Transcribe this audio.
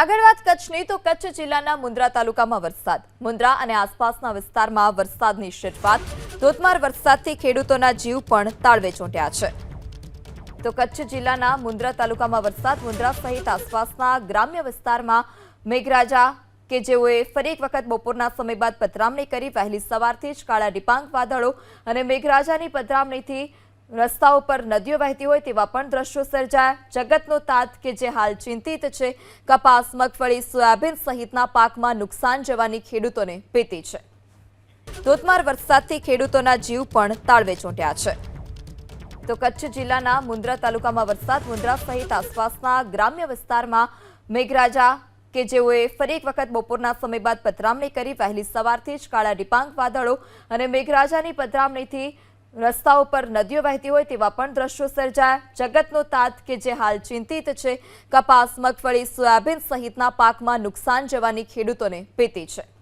આગળ વાત કચ્છની, તો કચ્છ જિલ્લાના મુન્દ્રા તાલુકામાં વરસાદ. મુન્દ્રા અને આસપાસના વિસ્તારમાં વરસાદની શરૂઆત. ધોધમાર વરસાદથી ખેડૂતોના જીવ પણ તાળવે ચોંટ્યા છે. તો કચ્છ જિલ્લાના મુન્દ્રા તાલુકામાં વરસાદ. મુન્દ્રા સહિત આસપાસના ગ્રામ્ય વિસ્તારમાં મેઘરાજા કે જેઓએ ફરી એક વખત બપોરના સમય બાદ પધરામણી કરી, વહેલી સવારથી જ કાળા ડિપાંગ વાદળો અને મેઘરાજાની પધરામણીથી રસ્તાઓ પર નદીઓ વહેતી હોય તેવા પણ દ્રશ્યો સર્જાયા. જગતનો તાત કે જે હાલ ચિંતિત છે, કપાસ, મગફળી, સોયાબીન સહિતના પાકમાં નુકસાન જવાની ખેડૂતોને ભીતિ છે. ધોધમાર વરસાદથી ખેડૂતોના જીવ પણ તાળવે ચોંટ્યા છે. તો કચ્છ જિલ્લાના મુન્દ્રા તાલુકામાં વરસાદ મુન્દ્રા સહિત આસપાસના ગ્રામ્ય વિસ્તારમાં મેઘરાજા કે જેઓએ ફરી એક વખત બપોરના સમય બાદ પધરામણી કરી, વહેલી સવારથી જ કાળા ડિપાંગ વાદળો અને મેઘરાજાની પધરામણીથી રસ્તાઓ પર નદીઓ વહેતી હોય તેવા પણ દ્રશ્યો સર્જાયા. જગતનો તાત કે જે હાલ ચિંતિત છે, કપાસ, મગફળી, સોયાબીન સહિતના પાકમાં નુકસાન જવાની ખેડૂતોને પેતી છે.